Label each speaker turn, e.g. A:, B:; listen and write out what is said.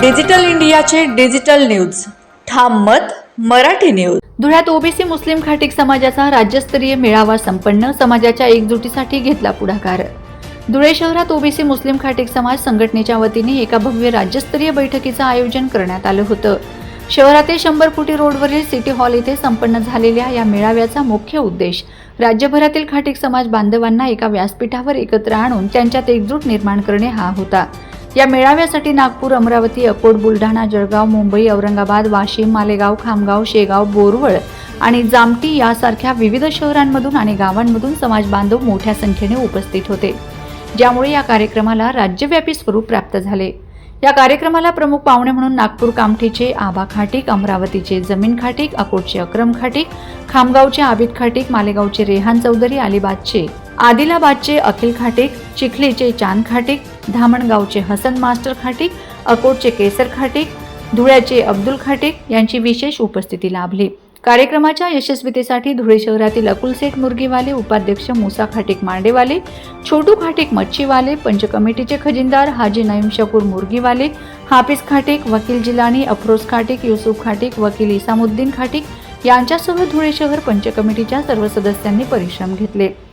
A: Digital इंडियाचे digital news. ठाम मत मराठी न्यूज.
B: धुळ्यात ओबीसी मुस्लिम खाटीक समाजाचा राज्यस्तरीय मेळावा संपन्न समाजाच्या एकजुटीसाठी घेतला पुढाकार. धुळे शहरात ओबीसी मुस्लिम खाटीक समाज संघटनेच्या वतीने एका भव्य राज्यस्तरीय बैठकीचं आयोजन करण्यात आलं होतं. शहरातील शंभर फुटी रोडवरील सिटी हॉल येथे संपन्न झालेल्या या मेळाव्याचा मुख्य उद्देश राज्यभरातील खाटीक समाज बांधवांना एका व्यासपीठावर एकत्र आणून त्यांच्यात एकजूट निर्माण करणे हा होता. या मेळाव्यासाठी नागपूर अमरावती अकोट बुलढाणा जळगाव मुंबई औरंगाबाद वाशिम मालेगाव खामगाव शेगाव बोरवळ आणि जामटी यासारख्या विविध शहरांमधून आणि गावांमधून समाज बांधव मोठ्या संख्येने उपस्थित होते. ज्यामुळे या कार्यक्रमाला राज्यव्यापी स्वरूप प्राप्त झाले. या कार्यक्रमाला प्रमुख पाहुणे म्हणून नागपूर कामठीचे आबा खाटीक अमरावतीचे जमीन खाटीक अकोटचे अक्रम खाटीक खामगावचे आबिद खाटीक मालेगावचे रेहान चौधरी अलिबागचे आदिलाबादचे अखिल खाटीक चिखलीचे चांद खाटीक धामणगावचे हसन मास्टर खाटीक अकोटचे केसर खाटीक धुळ्याचे अब्दुल खाटीक यांची विशेष उपस्थिती लाभली. कार्यक्रमाच्या यशस्वीतेसाठी धुळे शहरातील अकुलसेठ मुर्गीवाले उपाध्यक्ष मुसा खाटीक मांडेवाले छोटू खाटीक मच्छीवाले पंच कमिटीचे खजिनदार हाजी नईम शकूर मुर्गीवाले हाफिज खाटीक वकील जिलानी अफरोज खाटीक युसुफ खाटीक वकील इसामुद्दीन खाटीक यांच्यासह धुळे शहर पंच कमिटीच्या सर्व सदस्यांनी परिश्रम घेतले.